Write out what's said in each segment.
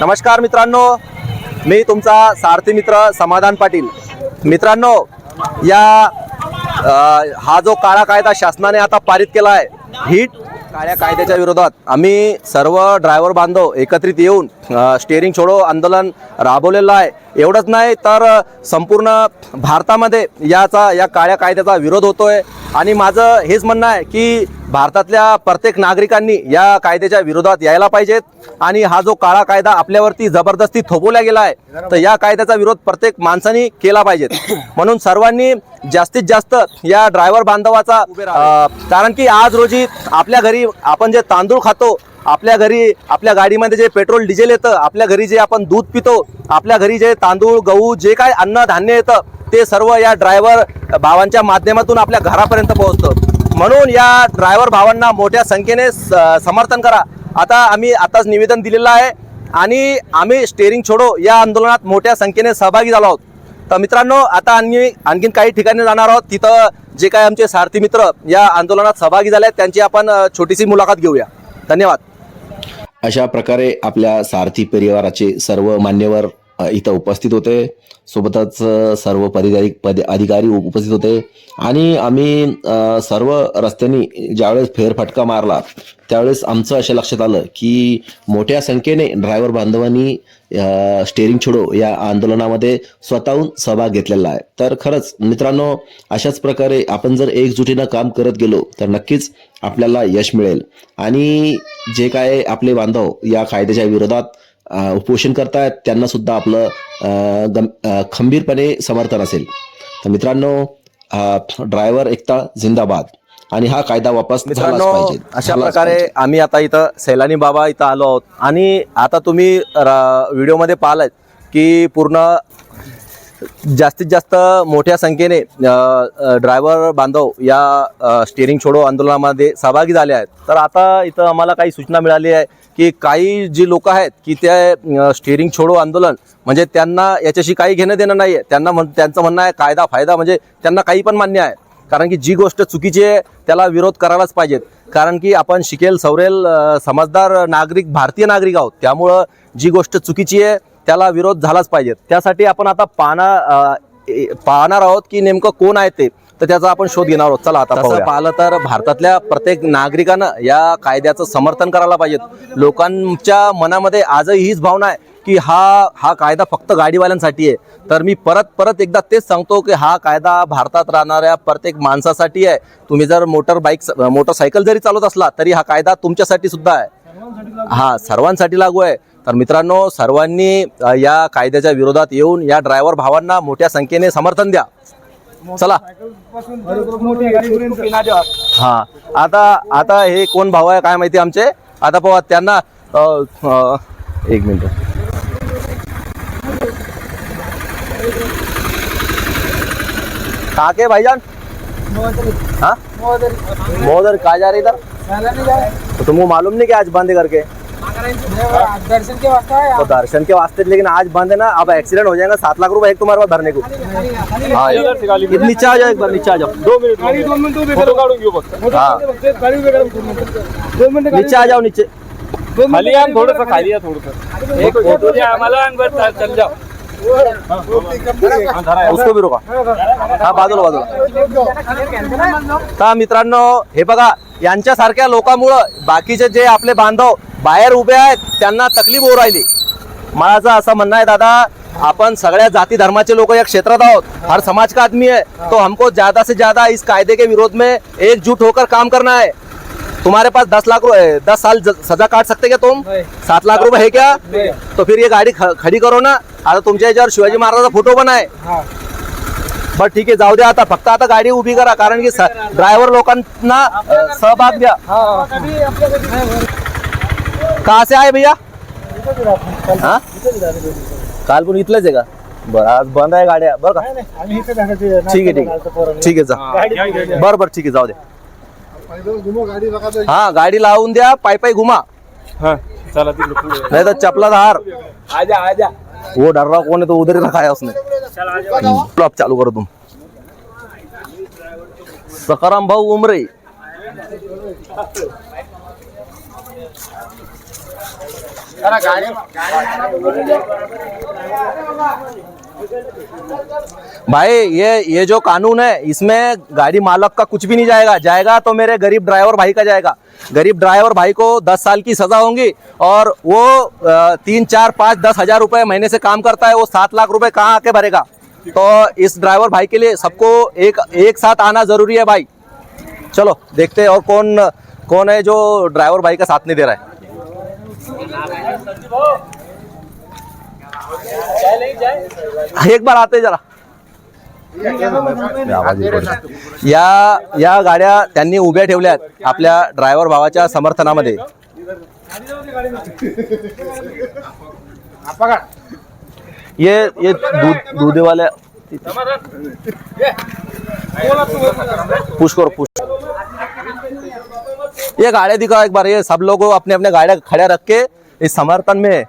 नमस्कार मित्रांनो मी तुमचा सारथी मित्र समाधान पाटील. मित्रांनो या हा जो काळा कायदा शासनाने आता पारित केला आहे हिट काळ्या कायद्याच्या विरोधात आम्ही सर्व ड्रायव्हर बांधव एकत्रित येऊन स्टेअरिंग छोडो आंदोलन राबवलेलं आहे. एवढंच नाही तर संपूर्ण भारतामध्ये याचा या काळ्या कायद्याचा विरोध होतोय. आणि माझं हेच म्हणणं आहे की भारतातल्या प्रत्येक नागरिकांनी या कायद्याच्या विरोधात यायला पाहिजेत. आणि हा जो काळा कायदा आपल्यावरती जबरदस्ती थोपवला गेला आहे तर या कायद्याचा विरोध प्रत्येक माणसाने केला पाहिजेत. म्हणून सर्वांनी जास्तीत जास्त या ड्रायव्हर बांधवाचा कारण की आज रोजी आपल्या घरी आपण जे तांदूळ खातो आपल्या घरी आपल्या गाडीमध्ये जे पेट्रोल डिझेल येतं आपल्या घरी जे आपण दूध पितो आपल्या घरी जे तांदूळ गहू जे काय अन्न धान्य येतं ते सर्व या ड्रायव्हर भावांच्या माध्यमातून आपल्या घरापर्यंत पोहोचतं. म्हणून या ड्रायव्हर भावांना मोठ्या संख्येने स- समर्थन करा. आता आम्ही आताच निवेदन दिलेलं आहे आणि आम्ही स्टेअरिंग छोडो या आंदोलनात मोठ्या संख्येने सहभागी झालो आहोत. तर मित्रांनो आता आणखी आणखीन काही ठिकाणी जाणार आहोत. तिथं जे काय आमचे सारथी मित्र या आंदोलनात सहभागी झाले आहेत त्यांची आपण छोटीशी मुलाखत घेऊया. धन्यवाद. अशा प्रकारे आपल्या सारथी परिवाराचे सर्व मान्यवर इथं उपस्थित होते. सोबतच सर्व पदाधिकारी पद अधिकारी उपस्थित होते. आणि आम्ही सर्व रस्त्यांनी ज्यावेळेस फेरफटका मारला त्यावेळेस आमचं असं लक्षात आलं की मोठ्या संख्येने ड्रायव्हर बांधवांनी स्टेअरिंग छोडो या आंदोलनामध्ये स्वतःहून सहभाग घेतलेला आहे. तर खरंच मित्रांनो अशाच प्रकारे आपण जर एकजुटीनं काम करत गेलो तर नक्कीच आपल्याला यश मिळेल. आणि जे काय आपले बांधव या कायद्याच्या विरोधात उपोषण करतायत त्यांना सुद्धा आपलं खंबीरपणे समर्थन असेल. तर मित्रांनो ड्रायव्हर एकता जिंदाबाद. आणि हा कायदा वापस मित्रांनो अशा प्रकारे. आम्ही आता इथं सैलानी बाबा इथं आलो आहोत. आणि आता तुम्ही व्हिडिओमध्ये पाहिलात की पूर्ण जास्तीत जास्त मोठ्या संख्येने ड्रायव्हर बांधव या स्टेरिंग स्टेअरिंग छोडो आंदोलनामध्ये सहभागी झाले आहेत. तर आता इथं आम्हाला काही सूचना मिळाली आहे की काही जी लोक आहेत की ते स्टेअरिंग छोडो आंदोलन म्हणजे त्यांना याच्याशी काही घेणं देणं नाही आहे. त्यांना म्हण त्यांचं म्हणणं आहे कायदा फायदा म्हणजे त्यांना काही पण मान्य आहे. कारण की जी गोष्ट चुकीची आहे त्याला विरोध करायलाच पाहिजेत. कारण की आपण शिकेल सवरेल समजदार नागरिक भारतीय नागरिक आहोत. त्यामुळं जी गोष्ट चुकीची आहे त्याला विरोध झालाच पाहिजे. त्यासाठी आपण आता पाहणार पाहणार आहोत की नेमकं कोण आहे ते. तर त्याचा आपण शोध घेणार आहोत. चला आता. पाहिलं तर भारतातल्या प्रत्येक नागरिकानं या कायद्याचं समर्थन करायला पाहिजेत. लोकांच्या मनामध्ये आजही हीच भावना आहे की हा हा कायदा फक्त गाडीवाल्यांसाठी आहे. तर मी परत परत एकदा तेच सांगतो की हा कायदा भारतात राहणाऱ्या प्रत्येक माणसासाठी आहे. तुम्ही जर मोटर बाईक मोटरसायकल जरी चालवत असला तरी हा कायदा तुमच्यासाठी सुद्धा आहे. हा सर्वांसाठी लागू आहे. तर मित्रांनो सर्वांनी या कायद्याच्या विरोधात येऊन या ड्रायव्हर भावांना मोठ्या संख्येने समर्थन द्या. चला. हा. आता आता हे कोण भाऊ आहे काय माहिती आमचे? आता पाहू त्यांना एक मिनिट. कहाँ के भाईजान? हाँ? मोदर. कहा जा रही इधर? तो तुमको मालूम नहीं कि आज बंद करके? दर्शन के वास्ते आए तो दर्शन के वास्ते लेकिन आज बंद है ना अब एक्सीडेंट हो जाएगा सात लाख रुपए एक तुम्हारे पास भरने को। हाँ नीचे आ जाओ एक बार नीचे आ जाओ। दो मिनिट फक्त हाँ। मिनिट नीचे आ जाओ नीचे। खाली या थोडस खाली या थोडस एक फोटो द्या आम्हाला आणि बस चल जाओ। उसको भी रोका। हा बाजूला बाजूला। तर मित्रांनो हे बघा यांच्यासारख्या लोकांमुळं बाकीचे जे आपले बांधव बाहेर उभे आहेत त्यांना तकलीफ होऊ राहिली. माझं असं म्हणणं आहे दादा आपण सगळ्या जाती धर्माचे लोग या क्षेत्रात आहोत. हर समाज का आदमी है तो हमको ज्यादा से ज्यादा इस कायदे के विरोध में एकजुट होकर काम करना है. तुम्हारे पास दस लाख रु- दस साल सजा काट सकते क्या तुम। सात लाख रुपए है क्या। तो फिर ये गाडी ख- खडी करो ना। आता तुमच्या याच्यावर शिवाजी महाराजाचा फोटो पण आहे बरं ठीक आहे जाऊ द्या आता. फक्त आता गाडी उभी करा कारण की ड्रायव्हर लोकांना सहभाग द्या. कहा से आहे भैया? हा? काल पण इथलंच आहे का? बरं आज बंद आहे गाड्या। बरं का? ठीक आहे ठीक आहे ठीक आहे जा। बरं बरं ठीक आहे जाऊ दे। गाडी बघा हा गाडी लावून द्या पाय पाय घुमा। हा चला तिकडे पुढे नाही तर चपला हार आजा आजा. वो डर रहा कौन है तो उधर ही रखा है उसने ब्लॉक चालू करो तुम। सकाराम भाऊ उमरे। भाई, ये ये जो कानून है, इसमें गाड़ी मालक का कुछ भी नहीं जाएगा। जाएगा तो मेरे गरीब ड्राइवर भाई का जाएगा। गरीब ड्राइवर भाई को दस साल की सजा होंगी और वो तीन, चार, पाँच, दस हज़ार रुपए महीने से काम करता है, वो सात लाख रुपए कहाँ आके भरेगा? तो इस ड्राइवर भाई के लिए सबको एक एक साथ आना ज़रूरी है भाई। चलो, देखते हैं और कौन कौन है जो ड्राइवर भाई का साथ नहीं दे रहा है। एक बार आते जरा। या या गाड्या त्यांनी उभ्या ठेवल्यात आपल्या ड्रायव्हर भावाच्या समर्थनामध्ये. ये ये दूध दुधेवाल्या पुश करो पुश ये गाड्या दिखाओ एक बार ये सब लोग अपने अपने गाड़िया खड़ा रख के इस समर्थन में।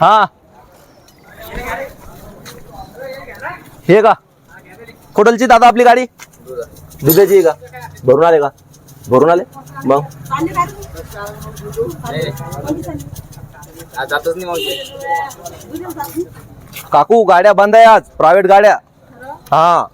हाँ। हे का। कुठलची दादा आपली गाडी? दुधाची आहे का। भरून आले का? भरून आले? मग? काकू गाड्या बंद आहे आज. प्रायव्हेट गाड्या. हा.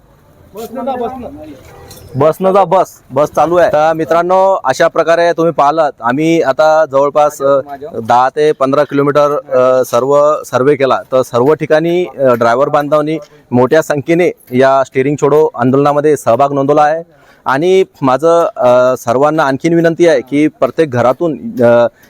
बस न जा बस. बस चालू आहे. तर मित्रांनो अशा प्रकारे तुम्ही पाहिलात. आम्ही आता जवळपास दहा ते पंधरा किलोमीटर सर्व सर्वे केला. तर सर्व ठिकाणी ड्रायव्हर बांधवांनी मोठ्या संख्येने या स्टेरिंग छोडो आंदोलनामध्ये सहभाग नोंदवला आहे. आणि माझं सर्वांना आणखीन विनंती आहे की प्रत्येक घरातून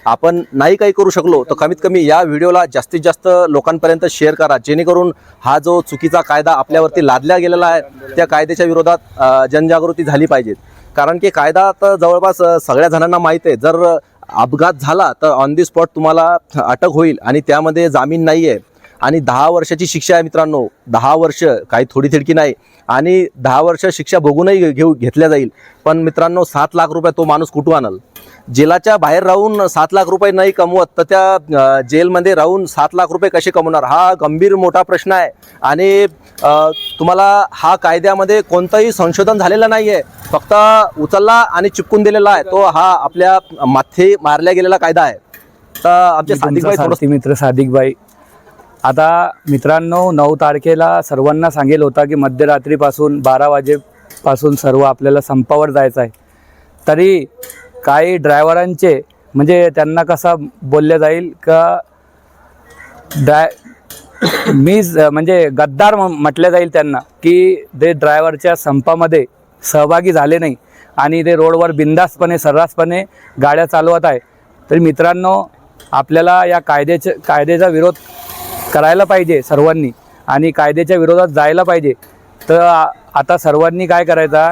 आपण नाही काही करू शकलो तर कमीत कमी या व्हिडिओला जास्तीत जास्त लोकांपर्यंत शेअर करा. जेणेकरून हा जो चुकीचा कायदा आपल्यावरती लादला गेलेला आहे त्या कायद्याच्या विरोधात जनजागृती झाली पाहिजे. कारण की कायदा तर जवळपास सगळ्या जणांना माहीत आहे. जर अपघात झाला तर ऑन दी स्पॉट तुम्हाला अटक होईल आणि त्यामध्ये जामीन नाही आहे आणि दहा वर्षाची शिक्षा आहे मित्रांनो. दहा वर्ष काही थोडी थिडकी नाही. आणि दहा वर्ष शिक्षा भोगूनही घेऊ घेतल्या जाईल. पण मित्रांनो सात लाख रुपये तो माणूस कुठून आणल? जेलाच्या बाहेर राहून सात लाख रुपये नाही कमवत तर त्या जेलमध्ये राहून सात लाख रुपये कसे कमवणार? हा गंभीर मोठा प्रश्न आहे. आणि तुम्हाला हा कायद्यामध्ये कोणतंही संशोधन झालेलं नाही आहे फक्त उचलला आणि चिपकून दिलेला आहे. तो हा आपल्या माथे मारल्या गेलेला कायदा आहे. तर आमचे मी सादिक तुमचा भाई थोडं सारथी मित्र सादिकबाई. आता मित्रांनो नऊ तारखेला सर्वांना सांगेल होता की मध्यरात्रीपासून बारा वाजेपासून सर्व आपल्याला संपावर जायचं आहे. तरी काही ड्रायव्हरांचे म्हणजे त्यांना कसा बोललं जाईल का ड्राय मी म्हणजे गद्दार म- म्हटलं जाईल त्यांना की ते ड्रायव्हरच्या संपामध्ये सहभागी झाले नाही आणि ते रोडवर बिंदासपणे सर्रासपणे गाड्या चालवत आहे. तर मित्रांनो आपल्याला या कायद्याच्या कायद्याचा विरोध करायला पाहिजे सर्वांनी आणि कायद्याच्या विरोधात जायला पाहिजे. तर आता सर्वांनी काय करायचा?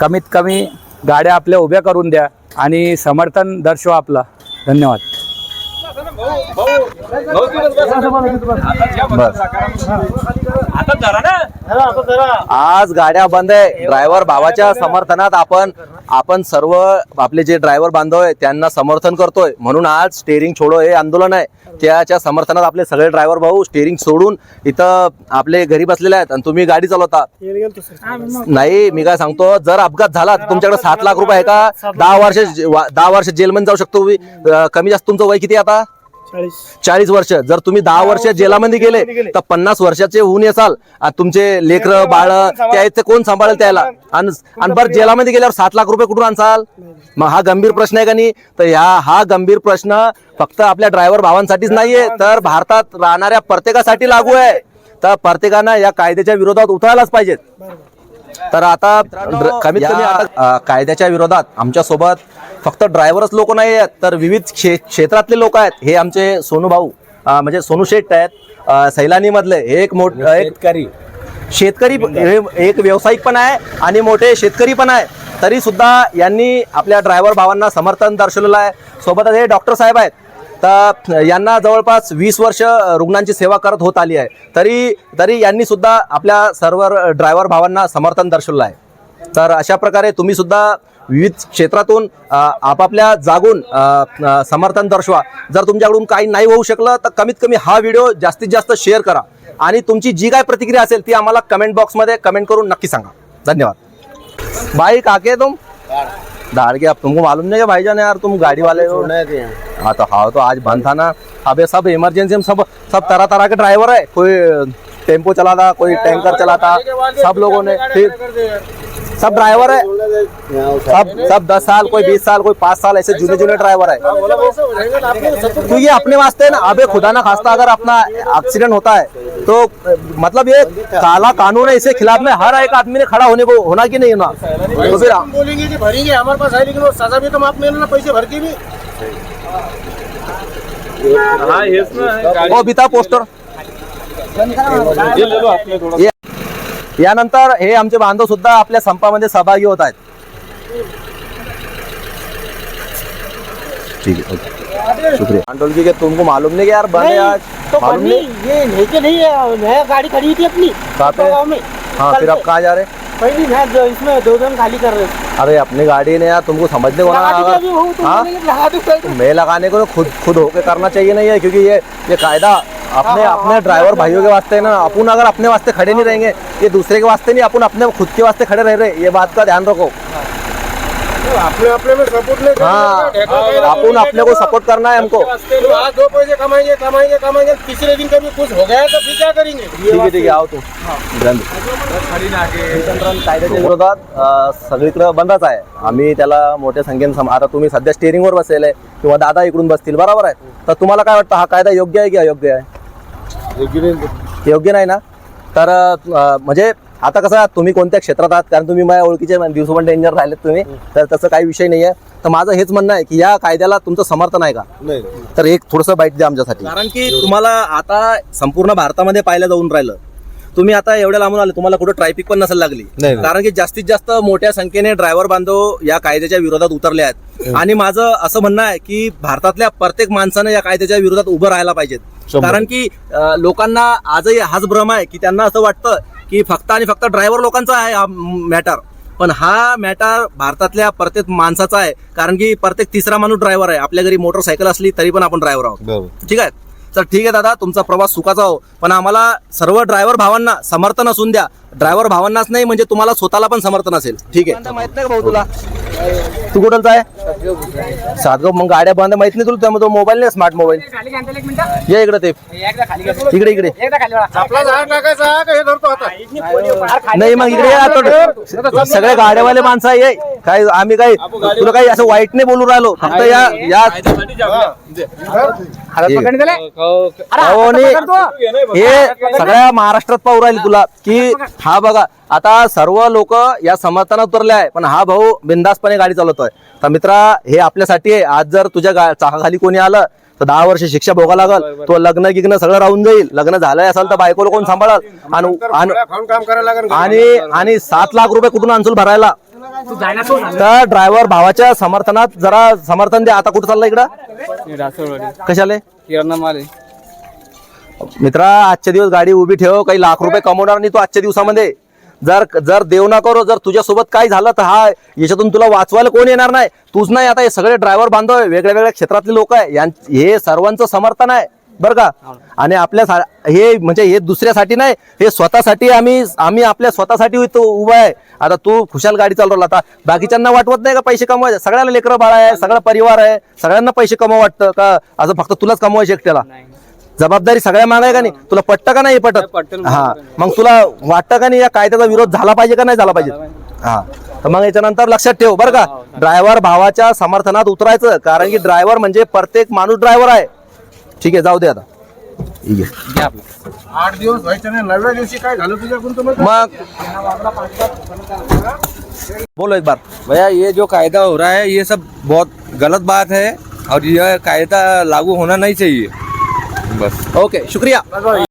कमीत कमी गाड्या आपल्या उभ्या करून द्या आणि समर्थन दर्शवा आपला. धन्यवाद. आज गाड्या बंद आहे. ड्रायव्हर भावाच्या समर्थनात आपण आपण सर्व आपले जे ड्रायव्हर बांधव आहे त्यांना समर्थन करतोय. म्हणून आज स्टेरिंग छोडो हे आंदोलन आहे. त्याच्या समर्थनात आपले सगळे ड्रायव्हर भाऊ स्टेरिंग सोडून इथं आपले घरी बसलेले आहेत आणि तुम्ही गाडी चालवता. नाही मी काय सांगतो जर अपघात झाला तुमच्याकडे सात लाख रुपये आहे का? दहा वर्ष दहा वर्ष जेलमध्ये जाऊ शकतो. कमी जास्त तुमचं वय किती आता? चाळीस. वर्ष. जर तुम्ही दहा वर्ष जेलामध्ये गेले तर पन्नास वर्षाचे होऊन येसाल. तुमचे लेकर बाळ त्या कोण सांभाळेल त्याला? आणि बरं जेलामध्ये गेल्यावर सात लाख रुपये कुठून आणसाल? मग हा गंभीर प्रश्न आहे का नाही? तर ह्या हा गंभीर प्रश्न फक्त आपल्या ड्रायव्हर भावांसाठीच नाहीये. तर भारतात राहणाऱ्या प्रत्येकासाठी लागू आहे. तर प्रत्येकानं या कायद्याच्या विरोधात उतरायलाच पाहिजेत. तर आता कमीत कमी आता कायद्याच्या विरोधात आमच्यासोबत फक्त ड्रायव्हरच लोक नाही आहेत तर विविध क्षे क्षेत्रातले लोक आहेत. हे आमचे सोनू भाऊ म्हणजे सोनू शेठ आहेत. अ, सैलानी मधले हे एक मोठ एक शेतकरी. हे एक व्यावसायिक पण आहे आणि मोठे शेतकरी पण आहे. तरी सुद्धा यांनी आपल्या ड्रायव्हर भावांना समर्थन दर्शवलेलं आहे. सोबतच हे डॉक्टर साहेब आहेत. तर यांना जवळपास वीस वर्ष रुग्णांची सेवा करत होत आली आहे. तरी तरी यांनी सुद्धा आपल्या सर्व ड्रायव्हर भावांना समर्थन दर्शवलं आहे. तर अशा प्रकारे तुम्ही सुद्धा विविध क्षेत्रातून आपापल्या जागून समर्थन दर्शवा. जर तुमच्याकडून काही नाही होऊ शकलं तर कमीत कमी हा व्हिडिओ जास्तीत जास्त शेअर करा. आणि तुमची जी काय प्रतिक्रिया असेल ती आम्हाला कमेंट बॉक्समध्ये कमेंट करून नक्की सांगा. धन्यवाद. भाई काके तुम? दाड़ के अब तुमको मालूम नहीं है भाईजान यार तुम गाड़ी वाले हो हाँ तो हाँ तो आज बंद था ना। अब ये सब इमरजेंसी में सब सब तरह तरह के ड्राइवर है। कोई टेम्पो चलाता कोई टैंकर चलाता सब लोगों ने फिर सब ड्राइवर है। सब सब दस साल कोई बीस साल कोई पाँच साल ऐसे जूने जूने ड्राइवर है। तो ये अपने वास्ते ना अबे खुदा ना खास्ता अगर अपना एक्सीडेंट होता है तो मतलब ये काला कानून है इसके खिलाफ में हर एक आदमी ने खड़ा होने को होना कि नहीं होना? तो फिर हम बोलेंगे कि भरेंगे हमारे पास है लेकिन वो सजा भी तो माफ़ नहीं लेना पैसे भर के भी। हो बिता पोस्टर या- यानंतर हे आमचे बांधव सुद्धा आपल्या संपामध्ये सहभागी होत आहेत. ठीक है ओके. शुक्रिया. आंटोल जी के तुमको मालूम नहीं यार बंद है आज तो मालूम नहीं? ये लेके नहीं है नया गाड़ी खड़ी थी अपनी कहाँ पे? हाँ फिर से। कहाँ जा रहे? पहली मैं जो इसमें दो दिन खाली कर रहे अरे अपनी गाड़ी ने यार तुमको समझने को ना तो हाँ तो। मैं लगाने को तो खुद खुद होके करना चाहिए नहीं है क्योंकि ये ये कायदा अपने हाँ, अपने हाँ, ड्राइवर हाँ, भाइयों के वास्ते ना अपन अगर अपने वास्ते खड़े नहीं रहेंगे ये दूसरे के वास्ते नहीं अपन अपने खुद के वास्ते खड़े रह रहे ये बात का ध्यान रखो। अपने अपने में सपोर्ट नहीं हाँ अपन अपने को सपोर्ट करना है हमको। तो आज दो पैसे कमाएँगे कमाएँगे कमाएँगे तीसरे दिन कभी कुछ हो गया तो फिर क्या करेंगे? ठीक आहे ठीक आहे आहो तू विरोधात सगळीकडे बंदच आहे. आम्ही त्याला मोठ्या संख्येने आता तुम्ही सध्या स्टेअरिंगवर बसेल आहे. किंवा दादा इकडून बसतील बरोबर आहे. तर तुम्हाला काय वाटतं हा कायदा योग्य आहे की अयोग्य आहे? योग्य नाही. ना? तर अ, म्हणजे आता कसं आहे, तुम्ही कोणत्या क्षेत्रात आहात? कारण तुम्ही माझ्या ओळखीचे दिवस पण डेंजर राहिलेत तुम्ही. तर तसं काही विषय नाही आहे तर माझं हेच म्हणणं आहे की या कायद्याला तुमचं समर्थन आहे का? तर एक थोडंसं बाईट द्या आमच्यासाठी. कारण की तुम्हाला आता संपूर्ण भारतामध्ये पाहायला जाऊन राहिलं. तुम्ही आता एवढ्या लांबून आले तुम्हाला कुठं ट्रॅफिक पण नसेल लागली. कारण की जास्तीत जास्त मोठ्या संख्येने ड्रायव्हर बांधव या कायद्याच्या विरोधात उतरले आहेत. आणि माझं असं म्हणणं आहे की भारतातल्या प्रत्येक माणसानं या कायद्याच्या विरोधात उभं राहायला पाहिजेत. कारण की लोकांना आजही हाच भ्रम आहे की त्यांना असं वाटतं की फक्त आणि फक्त ड्रायव्हर लोकांचा आहे हा मॅटर. पण हा मॅटर भारतातल्या प्रत्येक माणसाचा आहे. कारण की प्रत्येक तिसरा माणूस ड्रायव्हर आहे. आपल्या घरी मोटरसायकल असली तरी पण आपण ड्रायव्हर आहोत. ठीक आहे? तर ठीक आहे दादा तुमचा प्रवास सुखाचा हो. पण आम्हाला सर्व ड्रायव्हर भावांना समर्थन असून द्या. ड्रायव्हर भावांनाच नाही म्हणजे तुम्हाला स्वतःला पण समर्थन असेल ठीक आहे? माहीत नाही का भाऊ तुला? तू कुठलचा आहे? सातगाव. मग गाड्या बांध माहीत नाही तुला? त्यामुळे तो मोबाईल नाही स्मार्ट मोबाईल ये इकडे ते. इकडे इकडे. नाही मग इकडे सगळ्या आता. सगळे गाड्यावाले माणसं आहे ये. काय आम्ही काही तुला काही असं वाईट नाही बोलू राहिलो. फक्त या अहो. हे सगळ्या महाराष्ट्रात पाहू राहील तुला. की हा बघा आता सर्व लोक या समर्थनात उतरले आहे पण हा भाऊ बिंदासपणे गाडी चालवतोय. तर मित्रा हे आपल्यासाठी आहे. आज जर तुझ्या गा- चाकाखाली कोणी आलं तर दहा वर्ष शिक्षा भोगा लागल. तो लग्न गिग्न सगळं राहून जाईल. लग्न झालंय असेल तर बायकोला कोण सांभाळल? आणि आणि- खाऊन काम करायला लागेल. आणि आणि सात लाख रुपये कुठून आणसूल भरायला? तर ड्रायव्हर भावाच्या समर्थनात जरा समर्थन द्या. आता कुठं चाललं इकडं? कशाले? किराणा माल आहे. मित्रा आजच्या दिवस गाडी उभी ठेव. काही लाख रुपये कमवणार नाही तू आजच्या दिवसामध्ये. जर जर देव ना करो जर तुझ्यासोबत काय झालं तर हा याच्यातून तुला वाचवायला कोण येणार नाही? तूच नाही आता हे सगळे ड्रायव्हर बांधव आहे, वेगळ्या वेगळ्या क्षेत्रातले लोक आहे. यां- हे सर्वांचं समर्थन आहे. बरं का? आणि आपल्या हे म्हणजे हे दुसऱ्यासाठी नाही हे स्वतःसाठी आम्ही आम्ही आपल्या स्वतःसाठी उभं आहे. आता तू खुशाल गाडी चालवला आता बाकीच्यांना वाटवत नाही का पैसे कमवायचे? सगळ्याला लेकरं बाळ आहे सगळा परिवार आहे सगळ्यांना पैसे कमवा वाटतं का? असं फक्त तुलाच कमवायचे एकट्याला? जबाबदारी सगळ्या मागाय का नाही? तुला पटतं का नाही पटत? हा. मग तुला वाटतं का नाही या कायद्याचा विरोध झाला पाहिजे का नाही झाला पाहिजे? हा. तर मग याच्यानंतर लक्षात ठेव बरं का? ड्रायव्हर भावाच्या समर्थनात उतरायचं कारण की ड्रायव्हर म्हणजे प्रत्येक माणूस ड्रायव्हर आहे. ठीक आहे जाऊ दे आता. ठीक आहे. आठ दिवस व्हायचे नाही नवव्या दिवशी काय झालं तुझ्याकडून तुम्हाला? मग? बोलो एक बार. भैया ये जो कायदा हो रहा है ये सब बहुत गलत बात है और यह कायदा लागू होना नहीं चाहिए। बस। ओके शुक्रिया.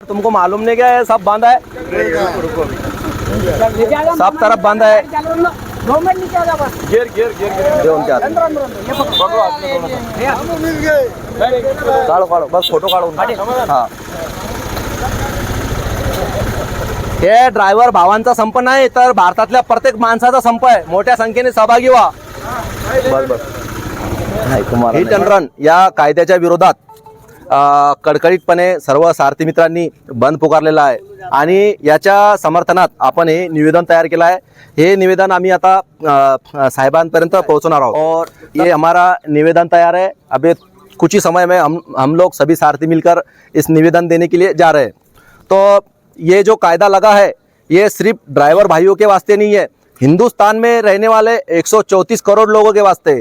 तुमको मालूम नहीं क्या है सब बांधा है? सब तरफ़ बांधा है। दे उनके हाथ में. काढो काढो. बस फोटो काढून हा हे. ड्रायव्हर भावांचा संप नाही तर भारतातल्या प्रत्येक माणसाचा संप आहे. मोठ्या संख्येने सहभागी व्हा. बस बस. हिट अँड रन या कायद्याच्या विरोधात कडकडीतपणे सर्व सारथी मित्रांनी बंद पुकारलेला आहे. आणि याच्या समर्थनात आपण हे निवेदन तयार केलं आहे. हे निवेदन आम्ही आता साहेबांपर्यंत पोहोचवणार आहोत. और ये हमारा निवेदन तैयार है अभी कुछ ही समय में हम हम लोग सभी सारथी मिलकर इस निवेदन देने के लिए जा रहे हैं. तो ये जो कायदा लगा है ये सिर्फ़ ड्राइवर भाइयों के वास्ते नहीं है. हिंदुस्तान में रहने वाले 134 करोड़ लोगों के वास्ते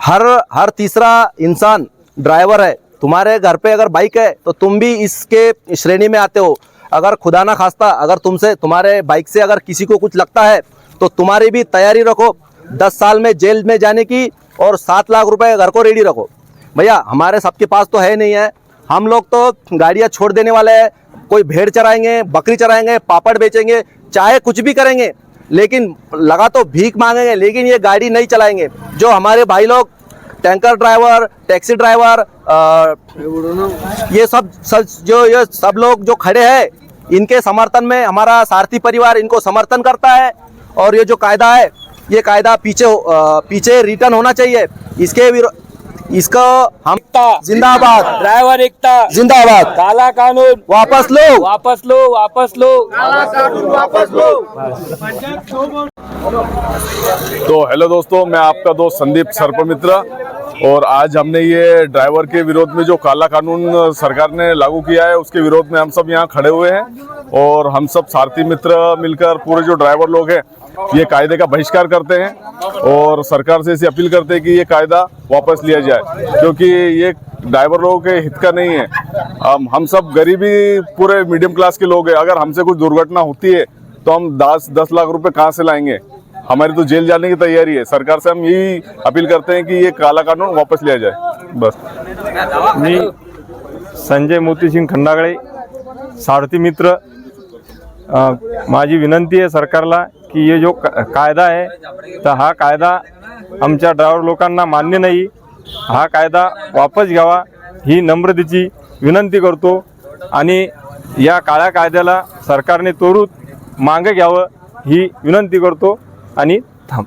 हर हर तीसरा इंसान ड्राइवर है. तुम्हारे घर पे अगर बाइक है तो तुम भी इसके श्रेणी में आते हो। अगर खुदा ना खास्ता, अगर तुमसे, तुम्हारे बाइक से अगर किसी को कुछ लगता है तो तुम्हारी भी तैयारी रखो। दस साल में जेल में जाने की और सात लाख रुपए घर को रेडी रखो। भैया, हमारे सबके पास तो है नहीं है। हम लोग तो गाड़ियाँ छोड़ देने वाले हैं। कोई भेड़ चराएँगे, बकरी चराएँगे, पापड़ बेचेंगे, चाहे कुछ भी करेंगे, लेकिन लगा तो भीख मांगेंगे, लेकिन ये गाड़ी नहीं चलाएँगे। जो हमारे भाई लोग टैंकर ड्राइवर, टैक्सी ड्राइवर ये सब सब जो, ये सब लोग जो खड़े हैं, इनके समर्थन में हमारा सारथी परिवार इनको समर्थन करता है। और ये जो कायदा है, ये कायदा पीछे पीछे रिटर्न होना चाहिए। इसके इसको हम जिंदाबाद। ड्राइवर एकता। जिंदाबाद। काला कानून। वापस लो। वापस लो वापस लो। तो हेलो दोस्तों मैं आपका दोस्त संदीप सर्पमित्र और आज हमने ये ड्राइवर के विरोध में जो काला कानून सरकार ने लागू किया है उसके विरोध में हम सब यहाँ खड़े हुए हैं और हम सब सारथी मित्र मिलकर पूरे जो ड्राइवर लोग हैं ये कायदे का बहिष्कार करते हैं और सरकार से ऐसी अपील करते हैं कि ये कायदा वापस लिया जाए, क्योंकि ये ड्राइवर लोगों के हित का नहीं है। हम हम सब गरीबी पूरे मीडियम क्लास के लोग हैं। अगर हमसे कुछ दुर्घटना होती है तो हम दस दस लाख रुपए कहाँ से लाएँगे? हमारी तो जेल जाने की तैयारी है। सरकार से हम यही अपील करते हैं कि ये काला कानून वापस लिया जाए। बस। मी संजय मोतीसिंग खंडागळे, सारथी मित्र माझी विनंती आहे सरकारला की ये जो क- कायदा आहे तर हा कायदा आमच्या ड्रायव्हर लोकांना मान्य नाही. हा कायदा वापस घ्यावा ही नम्रतेची विनंती करतो आणि या काळ्या कायद्याला सरकारने तोडून मागं घ्यावं ही विनंती करतो आणि थांब.